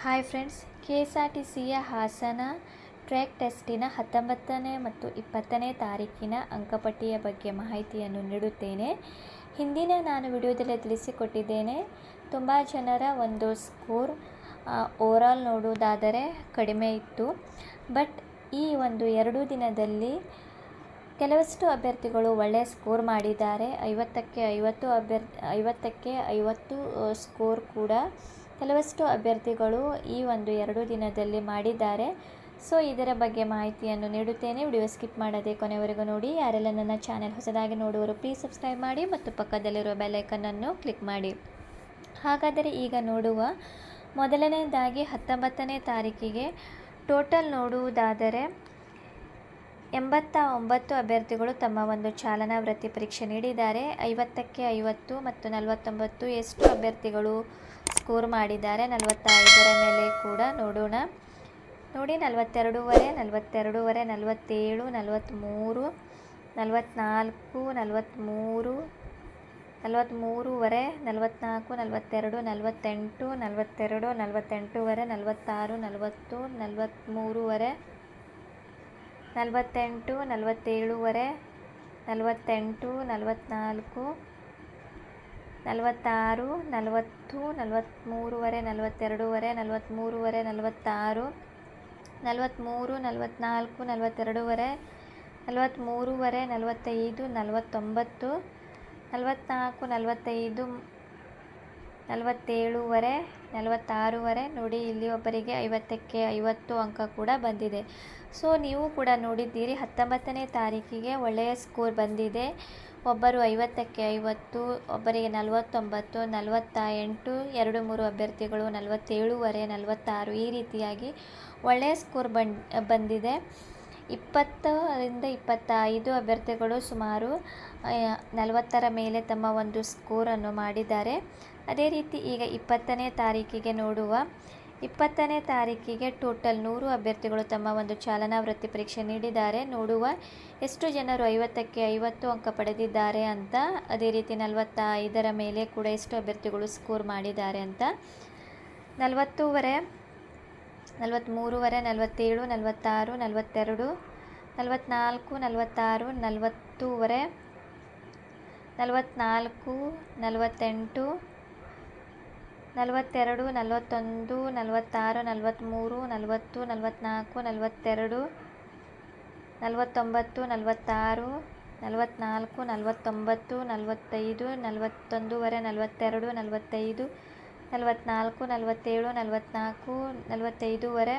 Hi friends K S R T ಸಿಯ Hassan track ಟೆಸ್ಟಿನ ಹತ್ತೊಂಬತ್ತನೇ ಮತ್ತು ಇಪ್ಪತ್ತನೇ ತಾರೀಕಿನ ಅಂಕಪಟ್ಟಿಯ ಬಗ್ಗೆ ಮಾಹಿತಿಯನ್ನು ನೀಡುತ್ತೇನೆ. ಹಿಂದಿನ ನಾನು ವಿಡಿಯೋದಲ್ಲಿ ತಿಳಿಸಿಕೊಟ್ಟಿದ್ದೇನೆ, ತುಂಬ ಜನರ ಒಂದು ಸ್ಕೋರ್ ಓವರಾಲ್ ನೋಡುವುದಾದರೆ ಕಡಿಮೆ ಇತ್ತು. ಬಟ್ ಈ ಒಂದು ಎರಡು ದಿನದಲ್ಲಿ ಕೆಲವಷ್ಟು ಅಭ್ಯರ್ಥಿಗಳು ಒಳ್ಳೆಯ ಸ್ಕೋರ್ ಮಾಡಿದ್ದಾರೆ. ಐವತ್ತಕ್ಕೆ ಐವತ್ತು ಅಭ್ಯರ್ಥಿ ಐವತ್ತಕ್ಕೆ ಐವತ್ತು ಸ್ಕೋರ್ ಕೂಡ ಕೆಲವಷ್ಟು ಅಭ್ಯರ್ಥಿಗಳು ಈ ಒಂದು ಎರಡು ದಿನದಲ್ಲಿ ಮಾಡಿದ್ದಾರೆ. ಸೊ ಇದರ ಬಗ್ಗೆ ಮಾಹಿತಿಯನ್ನು ನೀಡುತ್ತೇನೆ. ವಿಡಿಯೋ ಸ್ಕಿಪ್ ಮಾಡದೆ ಕೊನೆವರೆಗೂ ನೋಡಿ. ಯಾರೆಲ್ಲ ನನ್ನ ಚಾನೆಲ್ ಹೊಸದಾಗಿ ನೋಡುವರು ಪ್ಲೀಸ್ ಸಬ್ಸ್ಕ್ರೈಬ್ ಮಾಡಿ ಮತ್ತು ಪಕ್ಕದಲ್ಲಿರುವ ಬೆಲೈಕನನ್ನು ಕ್ಲಿಕ್ ಮಾಡಿ. ಹಾಗಾದರೆ ಈಗ ನೋಡುವ ಮೊದಲನೇದಾಗಿ ಹತ್ತೊಂಬತ್ತನೇ ತಾರೀಕಿಗೆ ಟೋಟಲ್ ನೋಡುವುದಾದರೆ ಎಂಬತ್ತ ಒಂಬತ್ತು ಅಭ್ಯರ್ಥಿಗಳು ತಮ್ಮ ಒಂದು ಚಾಲನಾ ವೃತ್ತಿ ಪರೀಕ್ಷೆ ನೀಡಿದ್ದಾರೆ. ಐವತ್ತಕ್ಕೆ ಐವತ್ತು ಮತ್ತು ನಲವತ್ತೊಂಬತ್ತು ಎಷ್ಟು ಅಭ್ಯರ್ಥಿಗಳು ಸ್ಕೋರ್ ಮಾಡಿದ್ದಾರೆ. ನಲವತ್ತೈದರ ಮೇಲೆ ಕೂಡ ನೋಡೋಣ. ನೋಡಿ, ನಲವತ್ತೆರಡೂವರೆ ನಲವತ್ತೆರಡೂವರೆ, ನಲವತ್ತೇಳು ನಲವತ್ತ್ಮೂರು ನಲವತ್ತ್ನಾಲ್ಕು ನಲವತ್ತ್ಮೂರು ನಲವತ್ತ್ಮೂರುವರೆ ನಲವತ್ತ್ನಾಲ್ಕು ನಲವತ್ತೆರಡು, ನಲವತ್ತೆಂಟು, ನಲವತ್ತೆರಡು, ನಲವತ್ತೆಂಟೂವರೆ, ನಲವತ್ತಾರು, ನಲವತ್ತು ನಲವತ್ತ್ಮೂರುವರೆ ನಲವತ್ತೆಂಟು, ನಲವತ್ತೇಳುವರೆ, ನಲವತ್ತೆಂಟು ನಲವತ್ತ್ನಾಲ್ಕು ನಲವತ್ತಾರು ನಲವತ್ತು ನಲವತ್ತ್ಮೂರುವರೆ ನಲವತ್ತೆರಡೂವರೆ ನಲವತ್ತ್ಮೂರುವರೆ ನಲವತ್ತಾರು ನಲವತ್ತ್ಮೂರು ನಲವತ್ತ್ನಾಲ್ಕು ನಲವತ್ತೆರಡೂವರೆ ನಲವತ್ತ್ಮೂರುವರೆ ನಲವತ್ತೈದು ನಲವತ್ತೊಂಬತ್ತು ನಲವತ್ತ್ನಾಲ್ಕು ನಲವತ್ತೈದು ನಲವತ್ತೇಳುವರೆ, ನಲವತ್ತಾರೂವರೆ, ನೋಡಿ ಇಲ್ಲಿ ಒಬ್ಬರಿಗೆ ಐವತ್ತಕ್ಕೆ ಐವತ್ತು ಅಂಕ ಕೂಡ ಬಂದಿದೆ. ಸೊ ನೀವು ಕೂಡ ನೋಡಿದ್ದೀರಿ, ಹತ್ತೊಂಬತ್ತನೇ ತಾರೀಕಿಗೆ ಒಳ್ಳೆಯ ಸ್ಕೋರ್ ಬಂದಿದೆ. ಒಬ್ಬರು ಐವತ್ತಕ್ಕೆ ಐವತ್ತು, ಒಬ್ಬರಿಗೆ ನಲವತ್ತೊಂಬತ್ತು ನಲವತ್ತ ಎಂಟು ಎರಡು ಮೂರು ಅಭ್ಯರ್ಥಿಗಳು ನಲವತ್ತೇಳುವರೆ, ನಲವತ್ತಾರು, ಈ ರೀತಿಯಾಗಿ ಒಳ್ಳೆಯ ಸ್ಕೋರ್ ಬಂದ್, ಬಂದಿದೆ. ಇಪ್ಪತ್ತರಿಂದ ಇಪ್ಪತ್ತೈದು ಅಭ್ಯರ್ಥಿಗಳು ಸುಮಾರು ನಲವತ್ತರ ಮೇಲೆ ತಮ್ಮ ಒಂದು ಸ್ಕೋರನ್ನು ಮಾಡಿದ್ದಾರೆ. ಅದೇ ರೀತಿ ಈಗ ಇಪ್ಪತ್ತನೇ ತಾರೀಕಿಗೆ ನೋಡುವ, ಇಪ್ಪತ್ತನೇ ತಾರೀಕಿಗೆ ಟೋಟಲ್ ನೂರು ಅಭ್ಯರ್ಥಿಗಳು ತಮ್ಮ ಒಂದು ಚಾಲನಾ ವೃತ್ತಿ ಪರೀಕ್ಷೆ ನೀಡಿದ್ದಾರೆ. ನೋಡುವ ಎಷ್ಟು ಜನರು ಐವತ್ತಕ್ಕೆ ಐವತ್ತು ಅಂಕ ಪಡೆದಿದ್ದಾರೆ ಅಂತ, ಅದೇ ರೀತಿ ನಲವತ್ತ ಐದರ ಮೇಲೆ ಕೂಡ ಎಷ್ಟು ಅಭ್ಯರ್ಥಿಗಳು ಸ್ಕೋರ್ ಮಾಡಿದ್ದಾರೆ ಅಂತ. ನಲವತ್ತೂವರೆ ನಲವತ್ತ್ಮೂರುವರೆ ನಲವತ್ತೇಳು, ನಲವತ್ತಾರು, ನಲವತ್ತೆರಡು ನಲವತ್ತ್ನಾಲ್ಕು ನಲವತ್ತಾರು, ನಲವತ್ತೂವರೆ ನಲವತ್ತ್ನಾಲ್ಕು ನಲವತ್ತೆಂಟು, ನಲವತ್ತೆರಡು, ನಲವತ್ತೊಂದು, ನಲವತ್ತಾರು ನಲವತ್ತ್ಮೂರು ನಲವತ್ತು ನಲವತ್ತ್ನಾಲ್ಕು ನಲವತ್ತೆರಡು, ನಲವತ್ತೊಂಬತ್ತು, ನಲವತ್ತಾರು ನಲವತ್ತ್ನಾಲ್ಕು ನಲವತ್ತೊಂಬತ್ತು, ನಲವತ್ತೈದು, ನಲವತ್ತೊಂದೂವರೆ, ನಲವತ್ತೆರಡು, ನಲವತ್ತೈದು ನಲವತ್ತ್ನಾಲ್ಕು ನಲವತ್ತೇಳು ನಲವತ್ತ್ನಾಲ್ಕು ನಲವತ್ತೈದುವರೆ,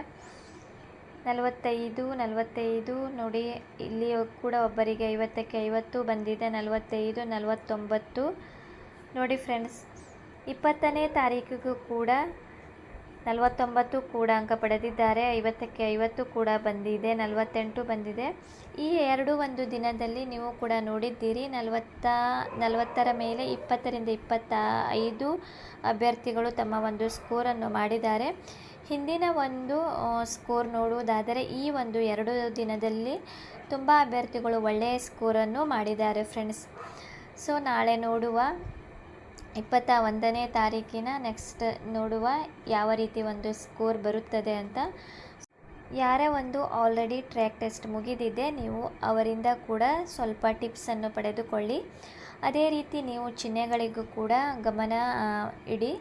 ನಲವತ್ತೈದು ನಲವತ್ತೈದು, ನೋಡಿ, ಇಲ್ಲಿ ಕೂಡ ಒಬ್ಬರಿಗೆ ಐವತ್ತಕ್ಕೆ ಐವತ್ತು ಬಂದಿದೆ, ನಲವತ್ತೈದು, ನಲವತ್ತೊಂಬತ್ತು. ನೋಡಿ ಫ್ರೆಂಡ್ಸ್ ಇಪ್ಪತ್ತನೇ ತಾರೀಕಿಗೂ ಕೂಡ ನಲವತ್ತೊಂಬತ್ತು ಕೂಡ ಅಂಕ ಪಡೆದಿದ್ದಾರೆ. ಐವತ್ತಕ್ಕೆ ಐವತ್ತು ಕೂಡ ಬಂದಿದೆ. ನಲವತ್ತೆಂಟು ಬಂದಿದೆ. ಈ ಎರಡು ಒಂದು ದಿನದಲ್ಲಿ ನೀವು ಕೂಡ ನೋಡಿದ್ದೀರಿ. ನಲವತ್ತ, ನಲವತ್ತರ ಮೇಲೆ ಇಪ್ಪತ್ತರಿಂದ ಇಪ್ಪತ್ತ ಐದು ಅಭ್ಯರ್ಥಿಗಳು ತಮ್ಮ ಒಂದು ಸ್ಕೋರನ್ನು ಮಾಡಿದ್ದಾರೆ. ಹಿಂದಿನ ಒಂದು ಸ್ಕೋರ್ ನೋಡುವುದಾದರೆ ಈ ಒಂದು ಎರಡು ದಿನದಲ್ಲಿ ತುಂಬ ಅಭ್ಯರ್ಥಿಗಳು ಒಳ್ಳೆಯ ಸ್ಕೋರನ್ನು ಮಾಡಿದ್ದಾರೆ, ಫ್ರೆಂಡ್ಸ್. ಸೊ, ನಾಳೆ ನೋಡುವ ಇಪ್ಪತ್ತ ಒಂದನೇ ತಾರೀಕಿನ ನೆಕ್ಸ್ಟ್ ನೋಡುವ ಯಾವ ರೀತಿ ಒಂದು ಸ್ಕೋರ್ ಬರುತ್ತದೆ ಅಂತ. ಯಾರೇ ಒಂದು ಆಲ್ರೆಡಿ ಟ್ರ್ಯಾಕ್ ಟೆಸ್ಟ್ ಮುಗಿದಿದೆ, ನೀವು ಅವರಿಂದ ಕೂಡ ಸ್ವಲ್ಪ ಟಿಪ್ಸನ್ನು ಪಡೆದುಕೊಳ್ಳಿ. ಅದೇ ರೀತಿ ನೀವು ಚಿಹ್ನೆಗಳಿಗೂ ಕೂಡ ಗಮನ ಇಡಿ.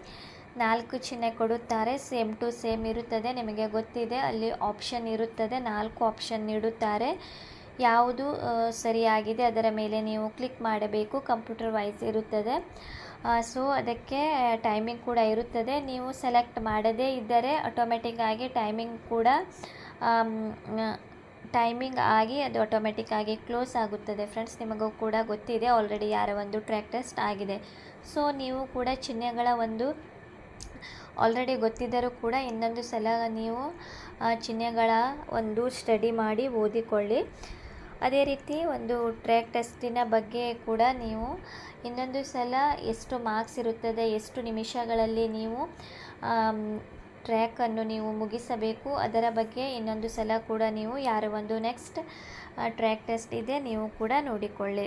ನಾಲ್ಕು ಚಿಹ್ನೆ ಕೊಡುತ್ತಾರೆ ಸೇಮ್ ಟು ಸೇಮ್ ಇರುತ್ತದೆ, ನಿಮಗೆ ಗೊತ್ತಿದೆ, ಅಲ್ಲಿ ಆಪ್ಷನ್ ಇರುತ್ತದೆ, ನಾಲ್ಕು ಆಪ್ಷನ್ ನೀಡುತ್ತಾರೆ. ಯಾವುದು ಸರಿಯಾಗಿದೆ, ಅದರ ಮೇಲೆ ನೀವು ಕ್ಲಿಕ್ ಮಾಡಬೇಕು ಕಂಪ್ಯೂಟರ್ ವೈಸ್ ಇರುತ್ತದೆ. ಸೊ ಅದಕ್ಕೆ ಟೈಮಿಂಗ್ ಕೂಡ ಇರುತ್ತದೆ. ನೀವು ಸೆಲೆಕ್ಟ್ ಮಾಡದೇ ಇದ್ದರೆ ಆಟೋಮೆಟಿಕ್ ಆಗಿ ಟೈಮಿಂಗ್ ಕೂಡ ಟೈಮಿಂಗ್ ಆಗಿ ಅದು ಆಟೋಮೆಟಿಕ್ ಆಗಿ ಕ್ಲೋಸ್ ಆಗುತ್ತದೆ. ಫ್ರೆಂಡ್ಸ್ ನಿಮಗೂ ಕೂಡ ಗೊತ್ತಿದೆ ಆಲ್ರೆಡಿ ಯಾರ ಒಂದು ಟ್ರ್ಯಾಕ್ ಟೆಸ್ಟ್ ಆಗಿದೆ. ಸೊ ನೀವು ಕೂಡ ಚಿಹ್ನೆಗಳ ಒಂದು ಆಲ್ರೆಡಿ ಗೊತ್ತಿದ್ದರೂ ಕೂಡ ಇನ್ನೊಂದು ಸಲ ನೀವು ಚಿಹ್ನೆಗಳ ಒಂದು ಸ್ಟಡಿ ಮಾಡಿ ಓದಿಕೊಳ್ಳಿ. ಅದೇ ರೀತಿ ಒಂದು ಟ್ರ್ಯಾಕ್ ಟೆಸ್ಟಿನ ಬಗ್ಗೆ ಕೂಡ ನೀವು ಇನ್ನೊಂದು ಸಲ ಎಷ್ಟು ಮಾರ್ಕ್ಸ್ ಇರುತ್ತದೆ, ಎಷ್ಟು ನಿಮಿಷಗಳಲ್ಲಿ ನೀವು ಟ್ರ್ಯಾಕನ್ನು ನೀವು ಮುಗಿಸಬೇಕು, ಅದರ ಬಗ್ಗೆ ಇನ್ನೊಂದು ಸಲ ಕೂಡ ನೀವು ಯಾರ ಒಂದು ನೆಕ್ಸ್ಟ್ ಟ್ರ್ಯಾಕ್ ಟೆಸ್ಟ್ ಇದೆ, ನೀವು ಕೂಡ ನೋಡಿಕೊಳ್ಳಿ.